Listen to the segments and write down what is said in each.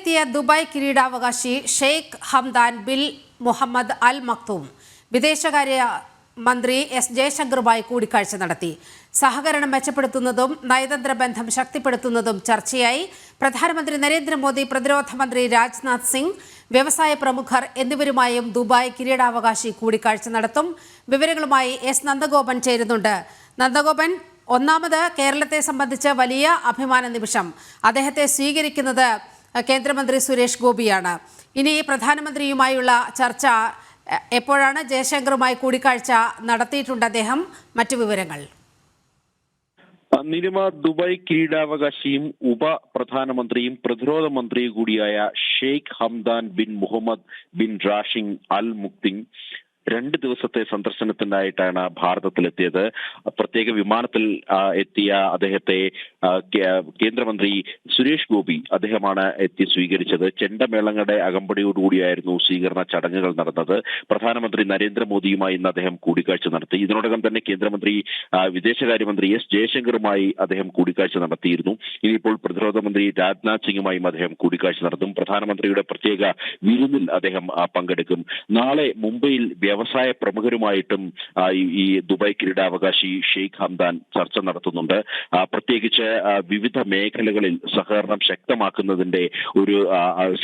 ഇന്ത്യയിലെത്തിയ Dubai കിരീടാവകാശി Sheikh Hamdan bin Mohammed Al Maktoum. വിദേശകാര്യ മന്ത്രി എസ് ജയശങ്കറുമായി കൂടിക്കാഴ്ച നടത്തി. സഹകരണം മെച്ചപ്പെടുത്തുന്നതും നയതന്ത്ര ബന്ധം ശക്തിപ്പെടുത്തുന്നതും ചർച്ചയായി. പ്രധാനമന്ത്രി നരേന്ദ്രമോദി പ്രതിരോധ മന്ത്രി രാജ്നാഥ് സിംഗ് വ്യവസായ പ്രമുഖർ എന്നിവരുമായും ദുബായ് കിരീടാവകാശി കൂടിക്കാഴ്ച നടത്തും. വിവരങ്ങളുമായി എസ് നന്ദഗോപൻ ചേരുന്നുണ്ട്. നന്ദഗോപൻ ഒന്നാമത് കേരളത്തെ സംബന്ധിച്ച് വലിയ അഭിമാന നിമിഷം. അദ്ദേഹത്തെ സ്വീകരിക്കുന്നത് കേന്ദ്രമന്ത്രി സുരേഷ് ഗോപിയാണ്. ഇനി പ്രധാനമന്ത്രിയുമായുള്ള ചർച്ച എപ്പോഴാണ് ജയശങ്കറുമായി കൂടിക്കാഴ്ച നടത്തിയിട്ടുണ്ട് അദ്ദേഹം? മറ്റു വിവരങ്ങൾ. നിരുമ ദുബായ് കിരീടാവകാശിയും ഉപ പ്രധാനമന്ത്രിയും പ്രതിരോധ മന്ത്രിയും കൂടിയായ Sheikh Hamdan bin Mohammed bin Rashid Al Maktoum രണ്ട് ദിവസത്തെ സന്ദർശനത്തിനായിട്ടാണ് ഭാരതത്തിലെത്തിയത്. പ്രത്യേക വിമാനത്തിൽ എത്തിയ അദ്ദേഹത്തെ കേന്ദ്രമന്ത്രി സുരേഷ് ഗോപി അദ്ദേഹമാണ് എത്തി സ്വീകരിച്ചത്. ചെണ്ടമേളങ്ങളുടെ അകമ്പടിയോടുകൂടിയായിരുന്നു സ്വീകരണ ചടങ്ങുകൾ നടന്നത്. പ്രധാനമന്ത്രി നരേന്ദ്രമോദിയുമായി ഇന്ന് അദ്ദേഹം കൂടിക്കാഴ്ച നടത്തി. ഇതിനോടകം തന്നെ കേന്ദ്രമന്ത്രി വിദേശകാര്യമന്ത്രി എസ് ജയശങ്കറുമായി അദ്ദേഹം കൂടിക്കാഴ്ച നടത്തിയിരുന്നു. ഇനിയിപ്പോൾ പ്രതിരോധ മന്ത്രി രാജ്നാഥ് സിംഗുമായും അദ്ദേഹം കൂടിക്കാഴ്ച നടത്തും. പ്രധാനമന്ത്രിയുടെ പ്രത്യേക വിരുന്നിൽ അദ്ദേഹം പങ്കെടുക്കും. നാളെ മുംബൈയിൽ വ്യവസായ പ്രമുഖരുമായിട്ടും ഈ- ദുബായ് കിരീടാവകാശി ഷെയ്ഖ് ഹംദാൻ ചർച്ച നടത്തുന്നുണ്ട്. പ്രത്യേകിച്ച് വിവിധ മേഖലകളിൽ സഹകരണം ശക്തമാക്കുന്നതിന്റെ ഒരു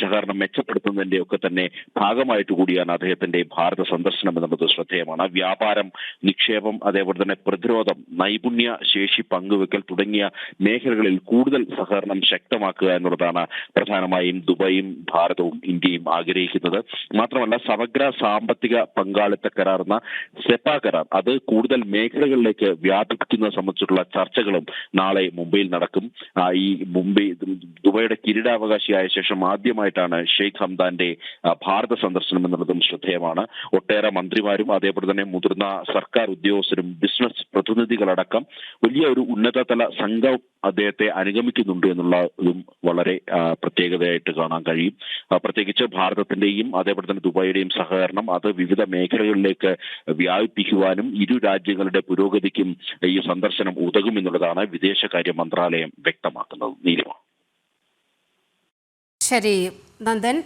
സഹകരണം മെച്ചപ്പെടുത്തുന്നതിന്റെ ഒക്കെ തന്നെ ഭാഗമായിട്ട് കൂടിയാണ് അദ്ദേഹത്തിന്റെ ഭാരത സന്ദർശനം എന്നുള്ളത് ശ്രദ്ധേയമാണ്. വ്യാപാരം നിക്ഷേപം അതേപോലെ തന്നെ പ്രതിരോധം നൈപുണ്യ ശേഷി പങ്കുവെക്കൽ തുടങ്ങിയ മേഖലകളിൽ കൂടുതൽ സഹകരണം ശക്തമാക്കുക എന്നുള്ളതാണ് പ്രധാനമായും ദുബായും ഭാരതവും ഇന്ത്യയും ആഗ്രഹിക്കുന്നത്. മാത്രമല്ല സമഗ്ര സാമ്പത്തിക പങ്കാളിത്ത കരാർ എന്ന സെപ്പ കരാർ. അത് കൂടുതൽ മേഖലകളിലേക്ക് വ്യാപിപ്പിക്കുന്നത് സംബന്ധിച്ചിട്ടുള്ള ചർച്ചകളും നാളെ മുംബൈയിൽ നടക്കും. ഈ മുംബൈ ദുബൈയുടെ കിരീടാവകാശിയായ ശേഷം ആദ്യമായിട്ടാണ് ഷെയ്ഖ് ഹംദാന്റെ ഭാരത സന്ദർശനം എന്നുള്ളതും ശ്രദ്ധേയമാണ്. ഒട്ടേറെ മന്ത്രിമാരും അതേപോലെ തന്നെ മുതിർന്ന സർക്കാർ ഉദ്യോഗസ്ഥരും ബിസിനസ് പ്രതിനിധികളടക്കം വലിയ ഒരു ഉന്നതതല സംഘം അദ്ദേഹത്തെ അനുഗമിക്കുന്നുണ്ട് എന്നുള്ളതും വളരെ പ്രത്യേകതയായിട്ട് കാണാൻ കഴിയും. പ്രത്യേകിച്ച് ഭാരതത്തിന്റെയും അതേപോലെ തന്നെ ദുബായിയുടെയും സഹകരണം അത് വിവിധ മേഖലകളിലേക്ക് വ്യാപിപ്പിക്കുവാനും ഇരു രാജ്യങ്ങളുടെ പുരോഗതിക്കും ഈ സന്ദർശനം ഉതകുമെന്നുള്ളതാണ് വിദേശകാര്യ മന്ത്രാലയം വ്യക്തമാക്കുന്നത്. നീലിമ. ശരി നന്ദൻ.